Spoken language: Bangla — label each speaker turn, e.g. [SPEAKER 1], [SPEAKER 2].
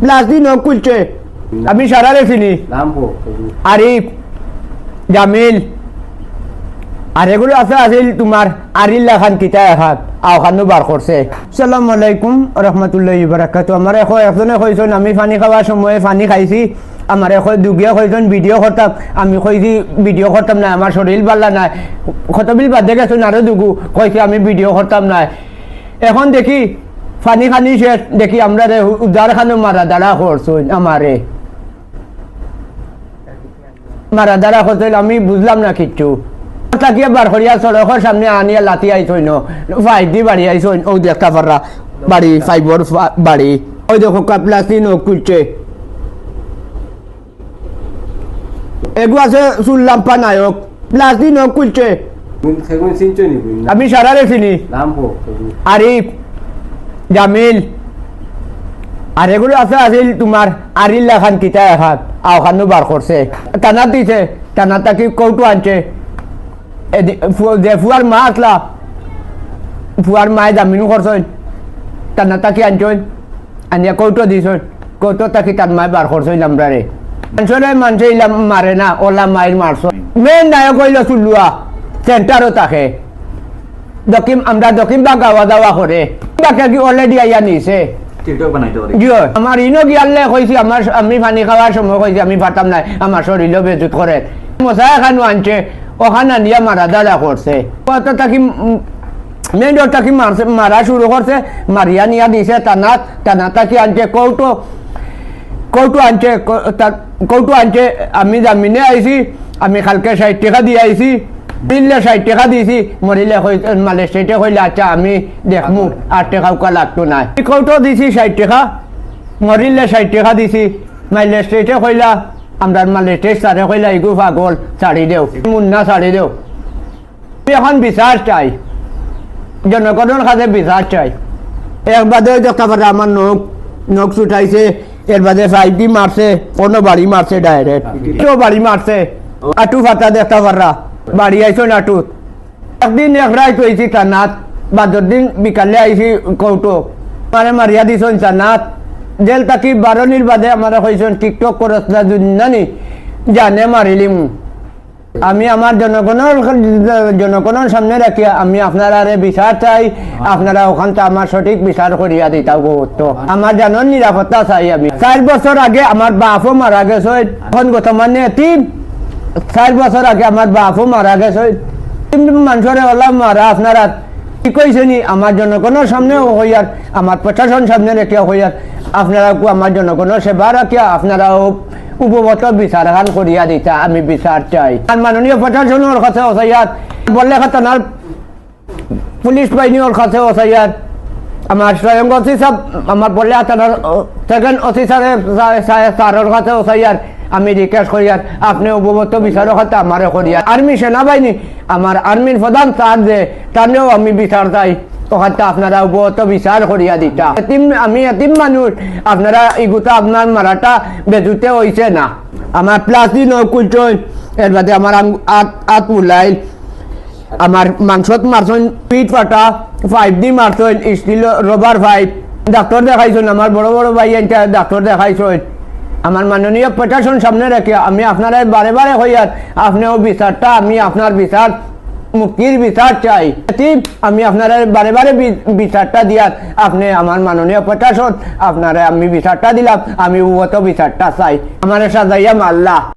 [SPEAKER 1] প্লাস্টিক নখ খুলছে আমি সারারে চিনি
[SPEAKER 2] নাম কো
[SPEAKER 1] আরিফ জামিল আর এগুলো আছে আছিল তোমার আরিল্লা খান কিতা এখান আওখানো বার করছে সালাম আলাইকুম রহমতুল্লাহ বারাকাতু আমার এখন একজনে কইছেন আমি পানি খাওয়ার সময় পানি খাইছি আমার এখন দুগিয়া কইছেন ভিডিও করতাম আমি কইছি ভিডিও করতাম না আমার শরীর ভাল্লা নাই কতবিল বাদে গেছেন আরও দুগু কইছি আমি ভিডিও করতাম না এখন দেখি পানি খানি শেষ দেখি আমরা রে উদার খানো মারা দাঁড়া করছুন আমারে। মারা দাঁড়া করছিল আমি বুঝলাম না কিচ্ছু। তাকিয়ে বার করিয়া সড়কের সামনে আনিয়া লাতি আইসইন ফাইভ দি বাড়ি আইসইন ও দেখতে পাররা বাড়ি ফাইভর বাড়ি। ওই দেখো প্লাস্টিক ও কুলছে। এগু আছে সুল্লাম্পা নায়ক প্লাস্টিক
[SPEAKER 2] সেগুন সিনচনি
[SPEAKER 1] আমি সারারে চিনি।
[SPEAKER 2] নাম কো
[SPEAKER 1] আরিফ জামিল। আর এগুলো আছে আছিল তোমার আরিল্লা খান কিতা এখান, আওখানো বার করছে টানাত দিছে, টানাত তাকি কৌটো আনছে। ফুয়ার মা আসলা ফুয়ার মায়ে জামিনও করছেন টানা তাকি আনছেন আনিয়া কৌটো দিছেন কৌটো তাকি তার মায়ে বার করছেন আমরা রে মানুষরে মানুষে মারে না ওলা মায়ের মারছ মেন নায়ক হইল চুলুয়া সেন্টারও থাকে দক্ষিণ আমরা দক্ষিণ বা গাওয়া দাওয়া করে বাকি কি অলরেডি আইয়া নিছে। আমার ইনো গিয়ালে কইছি আমার আমি পানি খাওয়ার সময় কইছি আমি পারতাম না আমার শরীরও বেজুত করে মশা এখানো আনছে ওখানে নিয়ে মারা দাঁড়া করছে কত তাকি মেন তাকি মারছে মারা শুরু করছে মারিয়া নিয়া দিছে টানাত টানা তাকি আনছে কৌটো কৌটো আনছে কৌটো আনছে আমি জামিনে আইছি আমি কালকে ষাট টাকা দিয়ে আইছি। মরিলে ষাট টাকা দিয়েছি মরিলে মালে সেটে কইলে আচ্ছা আমি দেখমু আট টাকা উকা লাগতো এই কৌটো দিছি ষাট টাকা মরিলে ষাট টাকা দিছি মাইলে স্টেটে কইলা আমরা মালে স্টেট সারে কইলা ইগু পাগল ছাড়ি দেও মুন্না ছাড়ি দেও। এখন বিচার চাই জনগণের কাছে বিচার চাই। এর বাদে দেখতে পারে আমার নখ নখ ছুটাইছে এর বাদে ফাইভটি মারছে অন্য বাড়ি মারছে ডাইরেক্ট কেউ বাড়ি মারছে আটু ফাটা দেখতে পাররা বাড়ি আইছো নাটুত একদিন এক রায় কইছি, কানাত বাদর দিন বিকালে আইছি কৌটো মানে মারিয়া দিছন চানাত জেল তাকি বারনির বাদে আমার কইছেন, টিকটক করত না জানি জানে মারিলিম। আমি আমার জনগণের জনগণের সামনে রাখি আমি আপনারা বিচার চাই, আপনারা ওখানটা আমার সঠিক বিচার করিয়া দিতা গুরুত্ব আমার জানার নিরাপত্তা চাই আমি। চার বছর আগে আমার বাপও মারা গেছে, এখন বর্তমানে তিন। চার বছর আগে আমার বাপও মারা গেছে। মানুষের ওলা মারা আপনারা কি কইছে নি? আমার জনগণের সামনে হইয়ার আমার প্রশাসন সামনে রেখে হইয়ার আপনারা আমার জনগণের সেবা রাখিয়া আপনারাও উপবত বিচার খান করিয়া দিতা। আমি বিচার চাই। আর মাননীয় প্রশাসনের কাছে ওসাইয়াত বললে খাতানার পুলিশ বাহিনীর কাছে ওসাইয়াত আমার স্বয়ং অফিসার আমার বললে আপনার সেকেন্ড অফিসারের স্যারের কাছে ওসাইয়ার আমি রিকোয়েস্ট করিয়ার আপনি উপবত বিচারের কাছে আমারে করিয়ার আর্মি সেনাবাহিনী, আমার আর্মির প্রধান স্যার যে, তানেও আমি বিচার চাই। ওখানটা আপনারা আমি বেজুতে না। আমার বাদে মাংসত ফাটা ফাইভ ফাইভ ডাক্তার দেখাইছেন আমার বড় বড় ভাই ডাক্তার দেখাইছেন আমার মাননীয় প্রশাসন সামনে রেখে আমি আপনারা বারে বারে হইয়ার আপনিও বিচারটা, আমি আপনার বিচার, মুক্তির বিচার চাই। আমি আপনারা বারে বারে বিচারটা দিয়াত আপনি আমার মাননীয় প্রশাসন আপনারা আমি বিচারটা দিলাম, আমি উগত বিচারটা চাই। আমার সাজাইয়া মাল্লা